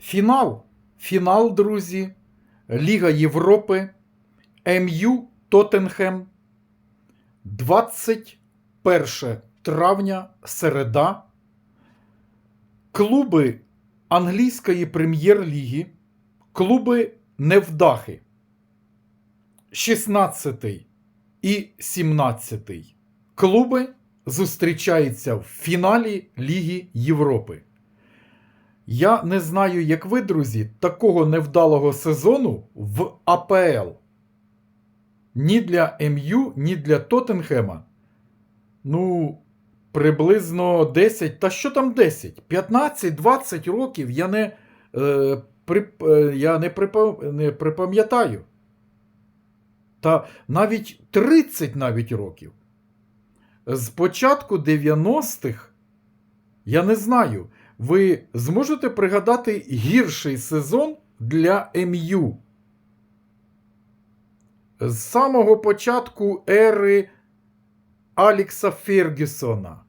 Фінал. Фінал, друзі. Ліга Європи. МЮ Тоттенхем. 21 травня, середа. Клуби англійської прем'єр-ліги. Клуби невдахи. 16 і 17 клуби зустрічаються в фіналі Ліги Європи. Я не знаю, як ви, друзі, такого невдалого сезону в АПЛ. Ні для МЮ, ні для Тоттенхема. Ну, приблизно 10, та що там 10? 15-20 років я не, е, при, е, я не, припа- не припам'ятаю. Та навіть 30 навіть років. З початку 90-х, я не знаю, ви зможете пригадати гірший сезон для МЮ. З самого початку ери Алікса Фергюсона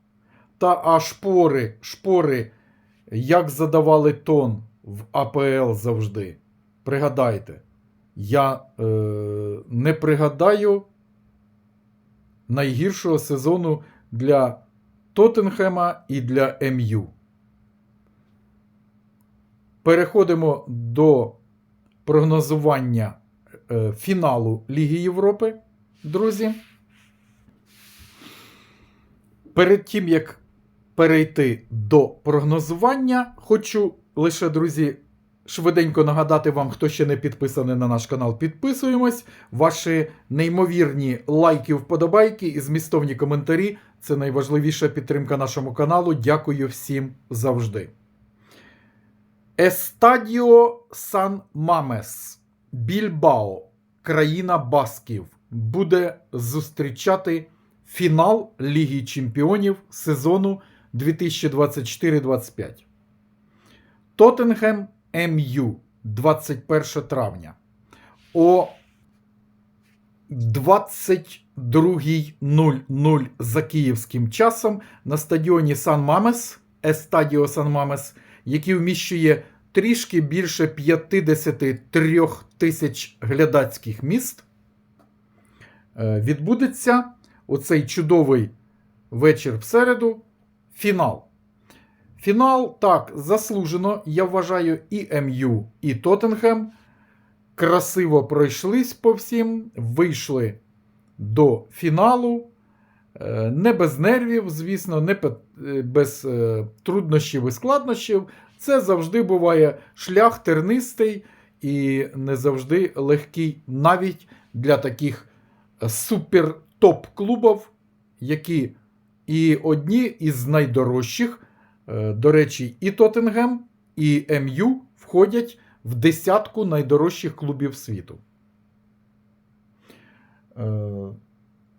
та аж шпори, шпори, як задавали тон в АПЛ завжди. Пригадайте, я е, не пригадаю найгіршого сезону для Тоттенхема і для МЮ. Переходимо до прогнозування е, фіналу Ліги Європи, друзі. Перед тим, як перейти до прогнозування, хочу лише, друзі, швиденько нагадати вам, хто ще не підписаний на наш канал, підписуємось. Ваші неймовірні лайки, вподобайки і змістовні коментарі це найважливіша підтримка нашому каналу. Дякую всім завжди. Естадіо Сан Мамес, Більбао, країна Басків, буде зустрічати фінал Ліги Чемпіонів сезону 2024-25. Тоттенхем МЮ 21 травня. О 22.00 за київським часом на стадіоні Сан Мамес, Естадіо Сан Мамес, який вміщує трішки більше 53 тисяч глядацьких міст, е, відбудеться оцей чудовий вечір в середу. Фінал. Фінал так заслужено, я вважаю, і МЮ, і Тоттенхем красиво пройшлись по всім, вийшли до фіналу. Е, Не без нервів, звісно, не е, без е, труднощів і складнощів. Це завжди буває шлях тернистий і не завжди легкий навіть для таких супер-топ-клубів, які і одні із найдорожчих, до речі, і Тоттенгем, і МЮ входять в десятку найдорожчих клубів світу.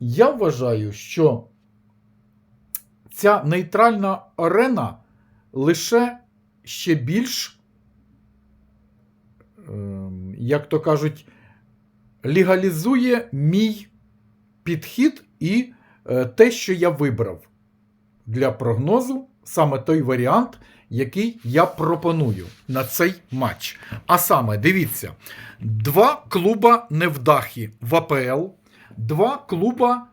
Я вважаю, що ця нейтральна арена лише ще більш, ем, як то кажуть, легалізує мій підхід і е, те, що я вибрав для прогнозу, саме той варіант, який я пропоную на цей матч. А саме, дивіться, два клуба невдахи в АПЛ, два клуба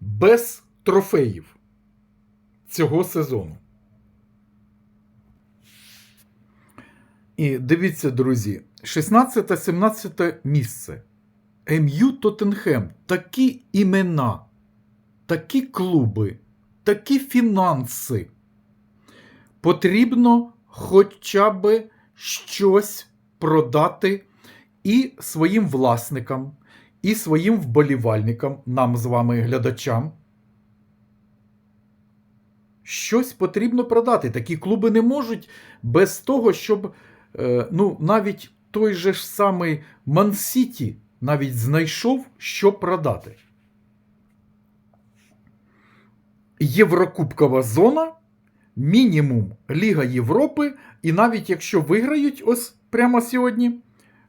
без трофеїв цього сезону. І дивіться, друзі, 16-17 місце. МЮ Тоттенхем. Такі імена, такі клуби, такі фінанси. Потрібно хоча б щось продати і своїм власникам, і своїм вболівальникам, нам з вами глядачам. Щось потрібно продати. Такі клуби не можуть без того, щоб е, ну, навіть той же ж самий Ман-Сіті навіть знайшов, що продати. Єврокубкова зона, мінімум Ліга Європи, і навіть якщо виграють ось прямо сьогодні,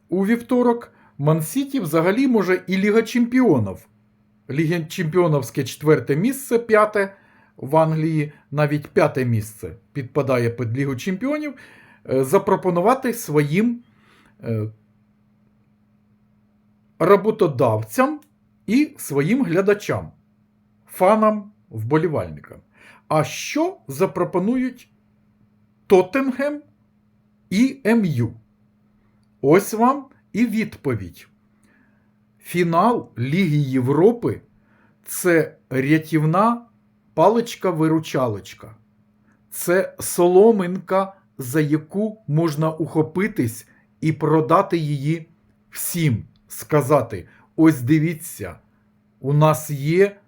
у вівторок, Ман-Сіті взагалі може і Ліга Чемпіонів. Ліга Чемпіоновське четверте місце, п'яте в Англії, навіть п'яте місце підпадає під Лігу Чемпіонів. е, запропонувати своїм е, роботодавцям і своїм глядачам, фанам, вболівальникам. А що запропонують Тоттенгем і МЮ? Ось вам і відповідь. Фінал Ліги Європи це рятівна паличка-виручалочка. Це соломинка, за яку можна ухопитись і продати її всім. Сказати: ось дивіться, у нас є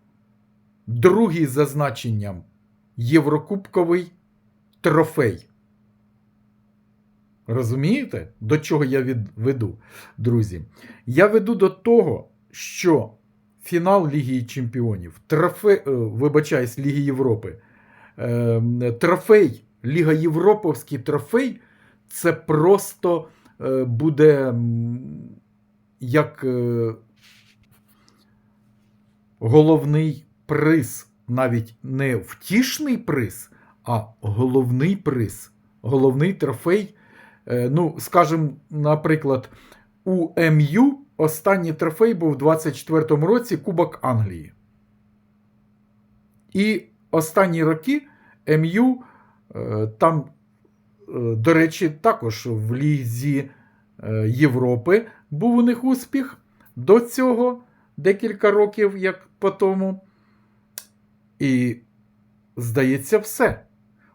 другий за значенням Єврокубковий трофей. Розумієте, до чого я від... веду, друзі? Я веду до того, що фінал Ліги Чемпіонів, трофей, е, вибачаюсь, Ліги Європи, е, трофей, Ліга Європовський трофей це просто е, буде як е, головний приз, навіть не втішний приз, а головний приз, головний трофей. Е, Ну, скажімо, наприклад, у МЮ останній трофей був у 24-му році Кубок Англії. І останні роки МЮ е, там, е, до речі, також в Лізі Європи був у них успіх. До цього декілька років, як по тому. І, здається, все.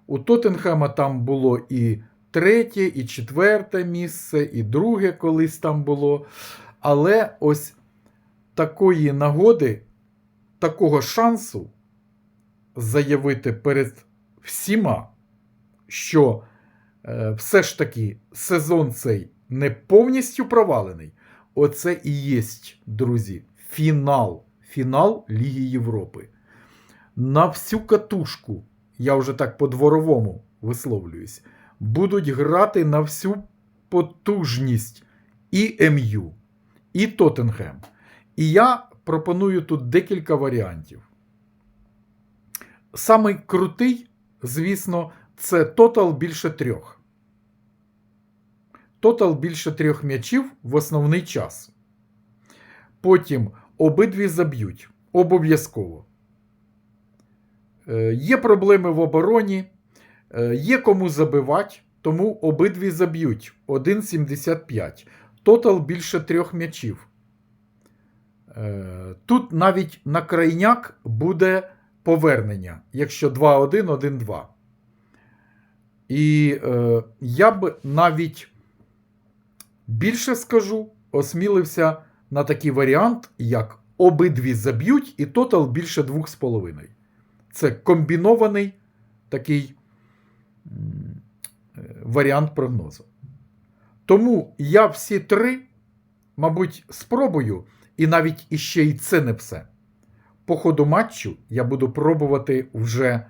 У Тоттенхема там було і третє, і четверте місце, і друге колись там було. Але ось такої нагоди, такого шансу заявити перед всіма, що е, все ж таки сезон цей не повністю провалений. Оце і є, друзі, фінал. Фінал Ліги Європи. На всю катушку, я вже так по-дворовому висловлююсь, будуть грати на всю потужність і МЮ, і Тоттенхем. І я пропоную тут декілька варіантів. Самий крутий, звісно, це тотал більше трьох. Тотал більше трьох м'ячів в основний час. Потім обидві заб'ють. Обов'язково. Е, Є проблеми в обороні, є кому забивати, тому обидві заб'ють 1,75. Тотал більше трьох м'ячів. Е, Тут навіть на крайняк буде повернення, якщо 2-1, 1-2. І е, я б навіть більше скажу, осмілився на такий варіант, як обидві заб'ють, і тотал більше 2,5. Це комбінований такий е, варіант прогнозу. Тому я всі три, мабуть, спробую, і навіть іще і це не все. По ходу матчу я буду пробувати вже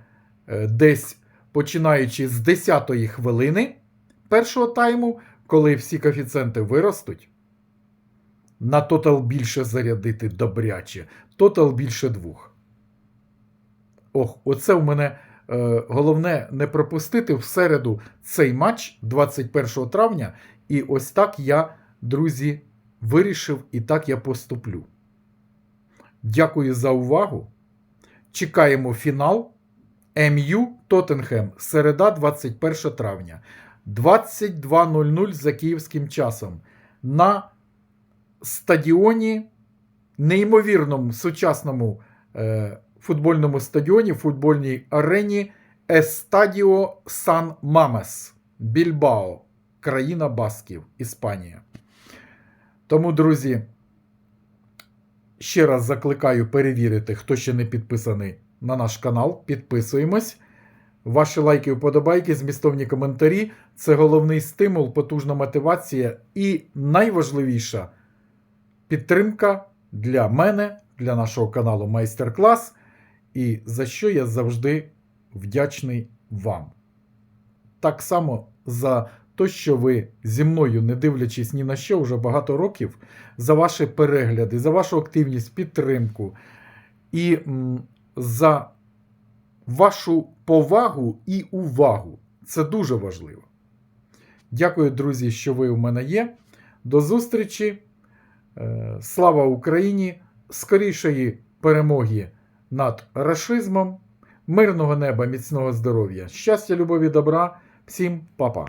е, десь починаючи з 10-ї хвилини першого тайму, коли всі коефіцієнти виростуть. На тотал більше зарядити добряче, тотал більше двох. Ох, оце в мене е, головне не пропустити в середу цей матч 21 травня. І ось так я, друзі, вирішив і так я поступлю. Дякую за увагу. Чекаємо фінал. МЮ Тоттенхем. Середа, 21 травня. 22.00 за київським часом. На стадіоні, неймовірному сучасному е, футбольному стадіоні, футбольній арені Естадіо Сан Мамес, Більбао, країна Басків, Іспанія. Тому, друзі, ще раз закликаю перевірити, хто ще не підписаний на наш канал. Підписуємось. Ваші лайки, вподобайки, змістовні коментарі це головний стимул, потужна мотивація і найважливіша підтримка для мене, для нашого каналу Майстер-клас. І за що я завжди вдячний вам. Так само за те, що ви зі мною, не дивлячись ні на що, вже багато років, за ваші перегляди, за вашу активність, підтримку і за вашу повагу і увагу. Це дуже важливо. Дякую, друзі, що ви у мене є. До зустрічі. Е, Слава Україні! Скорішої перемоги над рашизмом, мирного неба, міцного здоров'я, щастя, любові, добра. Всім па-па!